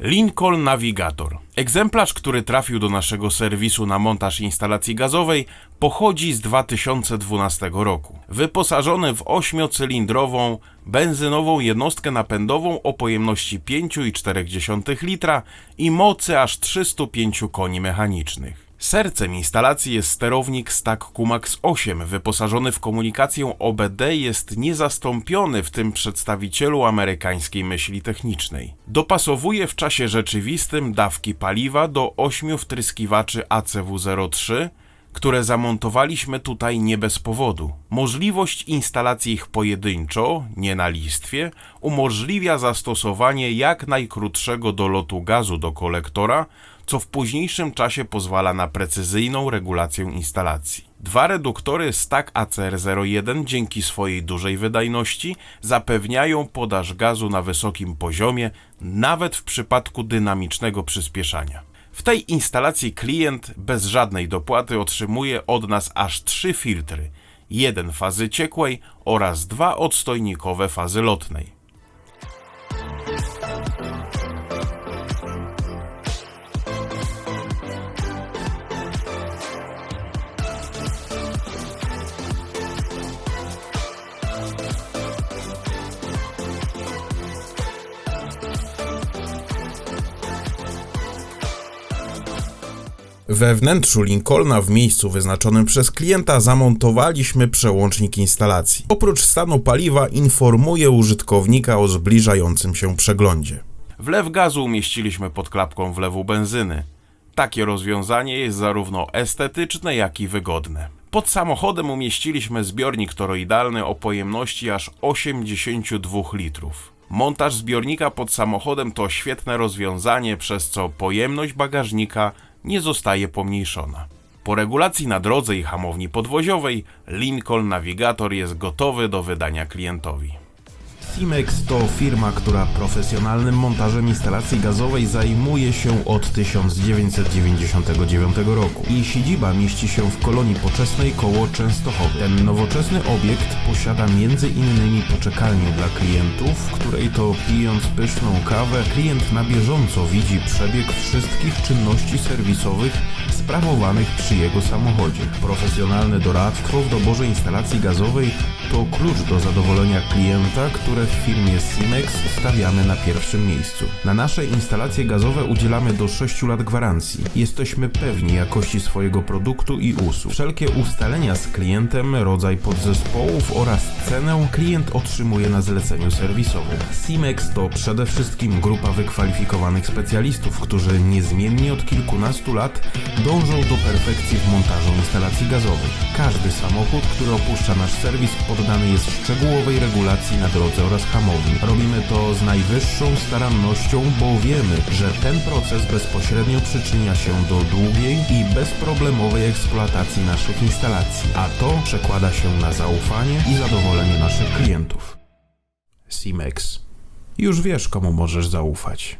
Lincoln Navigator. Egzemplarz, który trafił do naszego serwisu na montaż instalacji gazowej, pochodzi z 2012 roku. Wyposażony w ośmiocylindrową, benzynową jednostkę napędową o pojemności 5,4 litra i mocy aż 305 koni mechanicznych. Sercem instalacji jest sterownik Stack Kumax 8, wyposażony w komunikację OBD jest niezastąpiony w tym przedstawicielu amerykańskiej myśli technicznej. Dopasowuje w czasie rzeczywistym dawki paliwa do 8 wtryskiwaczy ACW03, które zamontowaliśmy tutaj nie bez powodu. Możliwość instalacji ich pojedynczo, nie na listwie, umożliwia zastosowanie jak najkrótszego dolotu gazu do kolektora, co w późniejszym czasie pozwala na precyzyjną regulację instalacji. Dwa reduktory Stack ACR01 dzięki swojej dużej wydajności zapewniają podaż gazu na wysokim poziomie, nawet w przypadku dynamicznego przyspieszania. W tej instalacji klient bez żadnej dopłaty otrzymuje od nas aż trzy filtry, jeden fazy ciekłej oraz dwa odstojnikowe fazy lotnej. We wnętrzu Lincolna w miejscu wyznaczonym przez klienta zamontowaliśmy przełącznik instalacji. Oprócz stanu paliwa informuje użytkownika o zbliżającym się przeglądzie. Wlew gazu umieściliśmy pod klapką wlewu benzyny. Takie rozwiązanie jest zarówno estetyczne, jak i wygodne. Pod samochodem umieściliśmy zbiornik toroidalny o pojemności aż 82 litrów. Montaż zbiornika pod samochodem to świetne rozwiązanie, przez co pojemność bagażnika nie zostaje pomniejszona. Po regulacji na drodze i hamowni podwoziowej Lincoln Navigator jest gotowy do wydania klientowi. Simex to firma, która profesjonalnym montażem instalacji gazowej zajmuje się od 1999 roku. Jej siedziba mieści się w kolonii poczesnej koło Częstochowy. Ten nowoczesny obiekt posiada m.in. poczekalnię dla klientów, w której to pijąc pyszną kawę, klient na bieżąco widzi przebieg wszystkich czynności serwisowych sprawowanych przy jego samochodzie. Profesjonalne doradztwo w doborze instalacji gazowej to klucz do zadowolenia klienta, które w firmie Simex stawiamy na pierwszym miejscu. Na nasze instalacje gazowe udzielamy do 6 lat gwarancji. Jesteśmy pewni jakości swojego produktu i usług. Wszelkie ustalenia z klientem, rodzaj podzespołów oraz cenę klient otrzymuje na zleceniu serwisowym. Simex to przede wszystkim grupa wykwalifikowanych specjalistów, którzy niezmiennie od kilkunastu lat dążą do perfekcji w montażu instalacji gazowych. Każdy samochód, który opuszcza nasz serwis poddany jest szczegółowej regulacji na drodze oraz hamowni. Robimy to z najwyższą starannością, bo wiemy, że ten proces bezpośrednio przyczynia się do długiej i bezproblemowej eksploatacji naszych instalacji, a to przekłada się na zaufanie i zadowolenie naszych klientów. Simex. Już wiesz, komu możesz zaufać.